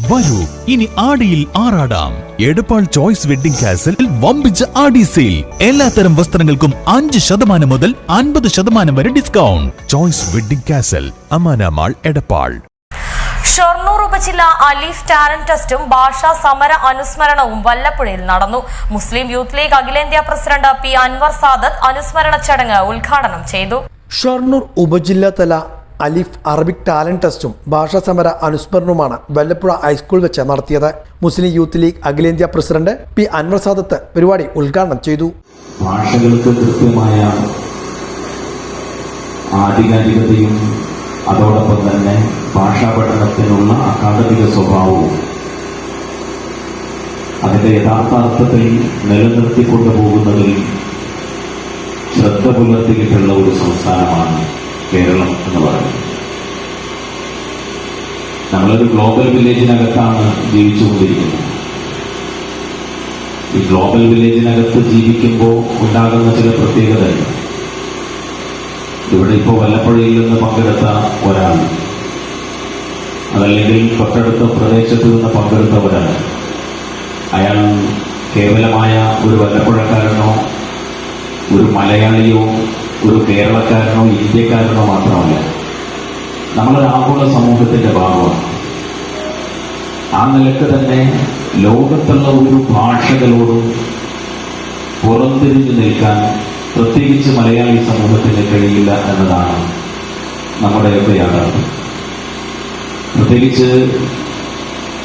വരൂ. ഇനി ആടിയിൽ ആറാടാം. എടപ്പാൾ ചോയ്സ് വെഡിംഗ് കാസിൽ വമ്പിച്ച ആടി സെയിൽ. എല്ലാത്തരം വസ്ത്രങ്ങൾക്കും അഞ്ച് ശതമാനം മുതൽ അൻപത് ശതമാനം വരെ discount. Choice wedding castle അമാനാമാൾ Edappal. Shoranur ഉപജില്ല അലീഫ് ടാലന്റ് ടെസ്റ്റും ഭാഷാ സമര അനുസ്മരണവും വല്ലപ്പുഴയിൽ നടന്നു. മുസ്ലിം യൂത്ത് ലീഗ് അഖിലേന്ത്യാ പ്രസിഡന്റ് പി അൻവർ സാദത്ത് അനുസ്മരണ ചടങ്ങ് ഉദ്ഘാടനം ചെയ്തു. ഷൊർണൂർ ഉപജില്ലാതല അലിഫ് അറബിക് ടാലന്റ് ടെസ്റ്റും ഭാഷാ സമര അനുസ്മരണവുമാണ് വല്ലപ്പുഴ ഹൈസ്കൂൾ വെച്ച് നടത്തിയത്. മുസ്ലിം യൂത്ത് ലീഗ് അഖിലേന്ത്യാ പ്രസിഡന്റ് പി. അൻവർ സാദത്ത് പരിപാടി ഉദ്ഘാടനം ചെയ്തു. ഭാഷകൾക്ക് കൃത്യമായ അതോടൊപ്പം തന്നെ ഭാഷാ പഠനത്തിനുള്ള അക്കാദമിക സ്വഭാവവും അതിന്റെ യഥാർത്ഥ അർത്ഥത്തിൽ നിലനിർത്തിക്കൊണ്ടു പോകുന്നതിൽ ശ്രദ്ധ പുലർത്തിയിട്ടുള്ള ഒരു സംസ്ഥാനമാണ് കേരളം എന്ന് പറയുന്നത്. നമ്മളൊരു ഗ്ലോബൽ വില്ലേജിനകത്താണ് ജീവിച്ചുകൊണ്ടിരിക്കുന്നത്. ഈ ഗ്ലോബൽ വില്ലേജിനകത്ത് ജീവിക്കുമ്പോൾ ഉണ്ടാകുന്ന ചില പ്രത്യേകതകൾ. ഇവിടെ ഇപ്പോൾ വല്ലപ്പുഴയിൽ നിന്ന് പങ്കെടുത്ത ഒരാൾ അതല്ലെങ്കിൽ തൊട്ടടുത്ത പ്രദേശത്ത് നിന്ന് പങ്കെടുത്ത ഒരാൾ അയാൾ കേവലമായ ഒരു വല്ലപ്പുഴക്കാരനോ ഒരു മലയാളിയോ ഒരു കേരളക്കാരനോ ഇന്ത്യക്കാരനോ മാത്രമല്ല. നമ്മളൊരു ആഗോള സമൂഹത്തിന്റെ ഭാഗമാണ്. ആ നിലയ്ക്ക് തന്നെ ലോകത്തുള്ള ഒരു ഭാഷകളോടും പുറംതിരിഞ്ഞു നിൽക്കാൻ പ്രത്യേകിച്ച് മലയാളി സമൂഹത്തിന് കഴിയില്ല എന്നതാണ് നമ്മുടെയൊക്കെ യാഥാർത്ഥ്യം. പ്രത്യേകിച്ച്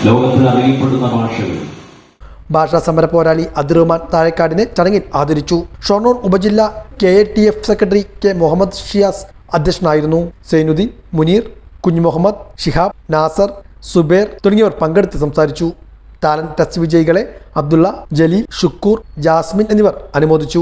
ലോകത്തിൽ അറിയപ്പെടുന്ന ഭാഷകൾ ഭാഷാ സമര പോരാളി അബ്ദുറഹ്മാൻ താഴേക്കാടിനെ ചടങ്ങിൽ ആദരിച്ചു. ഷൊർണൂർ ഉപജില്ല K A T F secretary K Muhammad Shiyas അധ്യക്ഷനായിരുന്നു. സൈനുദ്ദീൻ മുനീർ കുഞ്ഞുമുഹമ്മദ് ഷിഹാബ് നാസർ സുബേർ തുടങ്ങിയവർ പങ്കെടുത്ത് സംസാരിച്ചു. ടാലന്റ് ടെസ്റ്റ് വിജയികളെ അബ്ദുള്ള ജലീൽ ഷുക്കൂർ ജാസ്മിൻ എന്നിവർ അനുമോദിച്ചു.